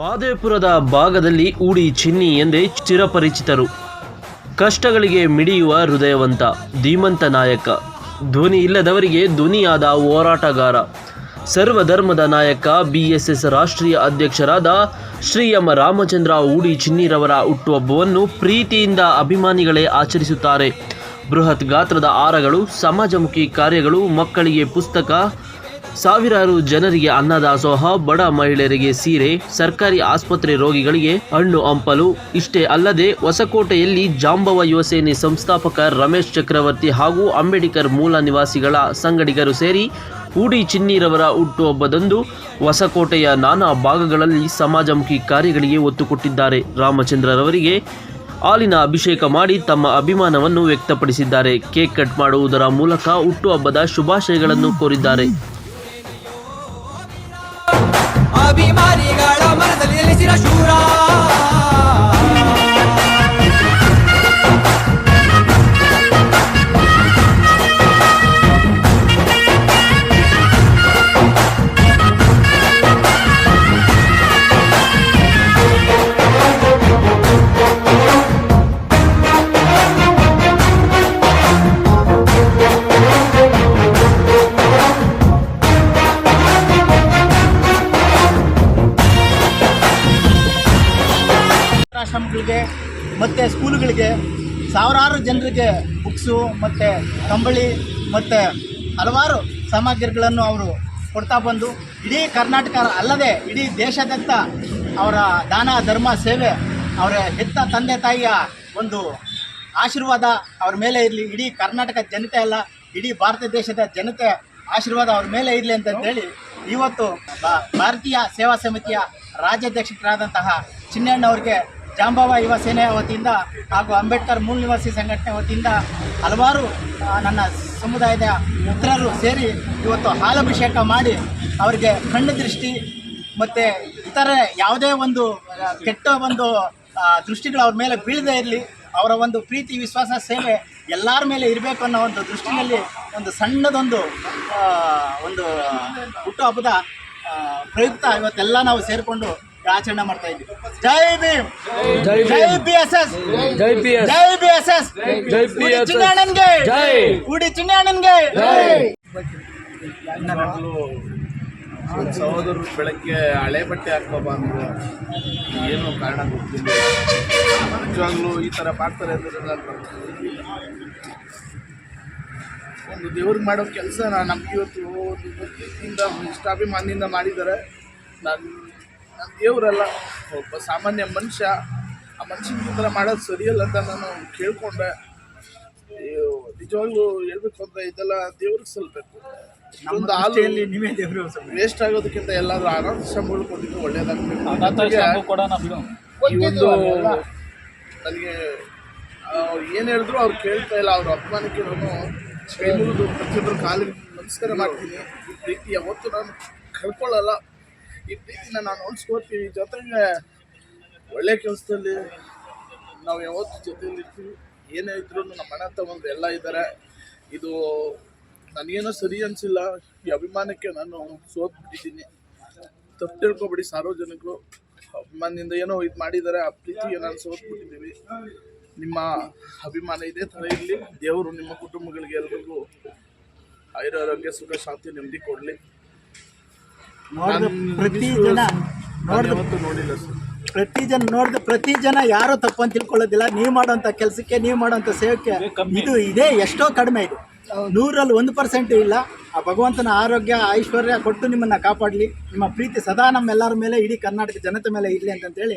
ಮಾದೇಪುರದ ಭಾಗದಲ್ಲಿ ಊಡಿ ಚಿನ್ನಿ ಎಂದೇ ಚಿರಪರಿಚಿತರು. ಕಷ್ಟಗಳಿಗೆ ಮಿಡಿಯುವ ಹೃದಯವಂತ ಧೀಮಂತ ನಾಯಕ. ಧ್ವನಿ ಇಲ್ಲದವರಿಗೆ ಧ್ವನಿಯಾದ ಹೋರಾಟಗಾರ. ಸರ್ವಧರ್ಮದ ನಾಯಕ, ಬಿಎಸ್ಎಸ್ ರಾಷ್ಟ್ರೀಯ ಅಧ್ಯಕ್ಷರಾದ ಶ್ರೀ ಎಂ ರಾಮಚಂದ್ರ ಊಡಿ ಚಿನ್ನಿರವರ ಹುಟ್ಟುಹಬ್ಬವನ್ನು ಪ್ರೀತಿಯಿಂದ ಅಭಿಮಾನಿಗಳೇ ಆಚರಿಸುತ್ತಾರೆ. ಬೃಹತ್ ಗಾತ್ರದ ಆರಗಳು ಸಮಾಜಮುಖಿ ಕಾರ್ಯಗಳು, ಮಕ್ಕಳಿಗೆ ಪುಸ್ತಕ ಸಾವಿರಾರು ಜನರಿಗೆ ಅನ್ನದಾಸೋಹ ಬಡ ಮಹಿಳೆಯರಿಗೆ ಸೀರೆ, ಸರ್ಕಾರಿ ಆಸ್ಪತ್ರೆ ರೋಗಿಗಳಿಗೆ ಹಣ್ಣು ಹಂಪಲು. ಇಷ್ಟೇ ಅಲ್ಲದೆ, ಹೊಸಕೋಟೆಯಲ್ಲಿ ಜಾಂಬವ ಯುವಸೇನೆ ಸಂಸ್ಥಾಪಕ ರಮೇಶ್ ಚಕ್ರವರ್ತಿ ಹಾಗೂ ಅಂಬೇಡ್ಕರ್ ಮೂಲ ನಿವಾಸಿಗಳ ಸಂಗಡಿಗರು ಸೇರಿ ಊಡಿ ಚಿನ್ನಿರವರ ಹುಟ್ಟುಹಬ್ಬದಂದು ಹೊಸಕೋಟೆಯ ನಾನಾ ಭಾಗಗಳಲ್ಲಿ ಸಮಾಜಮುಖಿ ಕಾರ್ಯಗಳಿಗೆ ಒತ್ತು ಕೊಟ್ಟಿದ್ದಾರೆ. ರಾಮಚಂದ್ರರವರಿಗೆ ಹಾಲಿನ ಅಭಿಷೇಕ ಮಾಡಿ ತಮ್ಮ ಅಭಿಮಾನವನ್ನು ವ್ಯಕ್ತಪಡಿಸಿದ್ದಾರೆ. ಕೇಕ್ ಕಟ್ ಮಾಡುವುದರ ಮೂಲಕ ಹುಟ್ಟುಹಬ್ಬದ ಶುಭಾಶಯಗಳನ್ನು ಕೋರಿದ್ದಾರೆ. ಅಭಿಮಾನಿಗಳ ಮನದಲ್ಲಿ ನೆಲೆಸಿರ ಶೂರ. ಆಶ್ರಮಗಳಿಗೆ ಮತ್ತು ಸ್ಕೂಲುಗಳಿಗೆ ಸಾವಿರಾರು ಜನರಿಗೆ ಬುಕ್ಸು ಮತ್ತು ಕಂಬಳಿ ಮತ್ತು ಹಲವಾರು ಸಾಮಗ್ರಿಗಳನ್ನು ಅವರು ಕೊಡ್ತಾ ಬಂದು ಇಡೀ ಕರ್ನಾಟಕ ಅಲ್ಲದೆ ಇಡೀ ದೇಶಾದ್ಯಂತ ಅವರ ದಾನ, ಧರ್ಮ, ಸೇವೆ ಅವರ ಹೆತ್ತ ತಂದೆ ತಾಯಿಯ ಒಂದು ಆಶೀರ್ವಾದ ಅವ್ರ ಮೇಲೆ ಇರಲಿ. ಇಡೀ ಕರ್ನಾಟಕ ಜನತೆ ಅಲ್ಲ, ಇಡೀ ಭಾರತ ದೇಶದ ಜನತೆ ಆಶೀರ್ವಾದ ಅವ್ರ ಮೇಲೆ ಇರಲಿ ಅಂತ ಹೇಳಿ ಇವತ್ತು ಭಾರತೀಯ ಸೇವಾ ಸಮಿತಿಯ ರಾಜ್ಯಾಧ್ಯಕ್ಷರಾದಂತಹ ಚಿನ್ನಣ್ಣವ್ರಿಗೆ ಜಾಂಬವ ಯುವ ಸೇನೆಯ ವತಿಯಿಂದ ಹಾಗೂ ಅಂಬೇಡ್ಕರ್ ಮೂಲ ನಿವಾಸಿ ಸಂಘಟನೆ ವತಿಯಿಂದ ಹಲವಾರು ನನ್ನ ಸಮುದಾಯದ ಮಿತ್ರರು ಸೇರಿ ಇವತ್ತು ಹಾಲಭಿಷೇಕ ಮಾಡಿ ಅವರಿಗೆ ಕಣ್ಣು ದೃಷ್ಟಿ ಮತ್ತು ಇತರೆ ಯಾವುದೇ ಒಂದು ಕೆಟ್ಟ ಒಂದು ದೃಷ್ಟಿಗಳು ಅವ್ರ ಮೇಲೆ ಬೀಳದೇ ಇರಲಿ, ಅವರ ಒಂದು ಪ್ರೀತಿ, ವಿಶ್ವಾಸ, ಸೇವೆ ಎಲ್ಲರ ಮೇಲೆ ಇರಬೇಕು ಅನ್ನೋ ಒಂದು ದೃಷ್ಟಿನಲ್ಲಿ ಒಂದು ಸಣ್ಣದೊಂದು ಒಂದು ಹುಟ್ಟುಹಬ್ಬದ ಪ್ರಯುಕ್ತ ಇವತ್ತೆಲ್ಲ ನಾವು ಸೇರಿಕೊಂಡು ಆಚರಣೆ ಮಾಡ್ತಾ ಇದ್ದೀವಿ ಜೈ ಭೀಮ್. ಜೈ ಬಿ ಎಸ್ ಎಸ್. ಜೈ ಪಿ ಜೈ ಬಿ ಎಸ್ ಎಸ್. ಜೈ ಉಡಿ ಚಿನ್ನಣ್ಣನ್ಗೆ. ಜೈ. ಉಡಿ ಚಿನ್ನಣ್ಣನ್ಗೆ. ಒಂದು ಸಹೋದರರು ಬೆಳಗ್ಗೆ ಹಳೆ ಬಟ್ಟೆ ಹಾಕೋಬಂದು ಏನು ಕಾರಣ ಗೊತ್ತಿಲ್ಲ. ನಿಜವಾಗ್ಲೂ ಈ ಥರ ಮಾಡ್ತಾರೆ ಅಂದರೆ ನಾನು ಒಂದು ದೇವ್ರಿಗೆ ಮಾಡೋ ಕೆಲಸ ನಮ್ಗೆ ಇವತ್ತು ಒಂದು ಭಕ್ತಿಯಿಂದ ಇಷ್ಟಾಭಿಮಾನಿಯಿಂದ ಮಾಡಿದ್ದಾರೆ. ನಾನು ನಾನು ದೇವರಲ್ಲ ಒಬ್ಬ ಸಾಮಾನ್ಯ ಮನುಷ್ಯ ಆ ಮನುಷ್ಯನ ಈ ಥರ ಮಾಡೋದು ಸರಿಯಲ್ಲ ಅಂತ ನಾನು ಕೇಳಿಕೊಂಡೆ. ಅಯ್ಯೋ, ನಿಜವಾಗ್ಲೂ ಹೇಳ್ಬೇಕು ಅಂದ್ರೆ ಇದೆಲ್ಲ ದೇವ್ರಿಗೆ ಸಲ್ಬೇಕು. ನಮ್ದು ಹಾಲು ದೃಷ್ಟಿಯಲ್ಲಿ ನೀವೇ ದೇವರು ವೇಸ್ಟ್ ಆಗೋದಕ್ಕಿಂತ ಎಲ್ಲಾದ್ರೂ ಆರಾಮ ಶ್ರಮಗಳು ಕೊಟ್ಟಿದ್ದು ಒಳ್ಳೇದಾಗ್ಬೇಕು. ಈ ಒಂದು ನನಗೆ ಏನು ಹೇಳಿದ್ರು ಅವ್ರು ಕೇಳ್ತಾ ಇಲ್ಲ. ಅವ್ರ ಅಭಿಮಾನಕ್ಕೆ ನಾನು ಕೈ ಮುಗಿದು ಪ್ರತಿಯೊಬ್ಬರು ಕಾಲಿಗೆ ನಮಸ್ಕಾರ ಮಾಡ್ತೀನಿ. ಈ ಪ್ರೀತಿ ಯಾವತ್ತೂ ನಾನು ಕಳ್ಕೊಳ್ಳಲ್ಲ. ಪ್ರೀತಿನ ನಾನು ಉಳಿಸ್ಕೋತೀವಿ ಜೊತೆಗೆ ಒಳ್ಳೆ ಕೆಲಸದಲ್ಲಿ ನಾವು ಯಾವತ್ತು ಜೊತೆಯಲ್ಲಿ ಇರ್ತೀವಿ. ಏನೇ ಇದ್ರೂ ನಮ್ಮ ಅಣ್ಣ ತಗೊಂಡು ಎಲ್ಲ ಇದ್ದಾರೆ ಇದು ನನಗೇನೋ ಸರಿ ಅನಿಸಿಲ್ಲ. ಈ ಅಭಿಮಾನಕ್ಕೆ ನಾನು ಸೋತ್ಬಿಟ್ಟಿದ್ದೀನಿ. ತಪ್ಪು ತಿಳ್ಕೊಬೇಡಿ ಸಾರ್ವಜನಿಕರು. ಅಭಿಮಾನದಿಂದ ಏನೋ ಇದು ಮಾಡಿದ್ದಾರೆ ಆ ಪ್ರೀತಿಗೆ ನಾನು ಸೋತ್ಬಿಟ್ಟಿದ್ದೀವಿ. ನಿಮ್ಮ ಅಭಿಮಾನ ಇದೇ ಥರ ಇರಲಿ. ದೇವರು ನಿಮ್ಮ ಕುಟುಂಬಗಳಿಗೆ ಎಲ್ರಿಗೂ ಆಯುರಾರೋಗ್ಯ, ಸುಖ, ಶಾಂತಿ, ನೆಮ್ಮದಿ ಕೊಡಲಿ. ನೋಡಿದ ಪ್ರತಿ ಜನ ನೋಡಿದ ನೋಡಿಲ್ಲ ಸರ್. ಪ್ರತಿ ಜನ ನೋಡಿದ ಪ್ರತಿ ಜನ ಯಾರು ಅಂತ ತಿಳ್ಕೊಳ್ಳೋದಿಲ್ಲ. ನೀವು ಮಾಡೋಂಥ ಕೆಲಸಕ್ಕೆ ನೀವು ಮಾಡುವಂಥ ಸೇವಕ್ಕೆ ಇದು ಇದೇ ಎಷ್ಟೋ ಕಡಿಮೆ ಇದು. ನೂರಲ್ಲಿ ಒಂದು ಪರ್ಸೆಂಟ್ ಇಲ್ಲ. ಆ ಭಗವಂತನ ಆರೋಗ್ಯ ಐಶ್ವರ್ಯ ಕೊಟ್ಟು ನಿಮ್ಮನ್ನು ಕಾಪಾಡಲಿ. ನಿಮ್ಮ ಪ್ರೀತಿ ಸದಾ ನಮ್ಮೆಲ್ಲರ ಮೇಲೆ ಇಡೀ ಕರ್ನಾಟಕ ಜನತೆ ಮೇಲೆ ಇರಲಿ ಅಂತಂತೇಳಿ.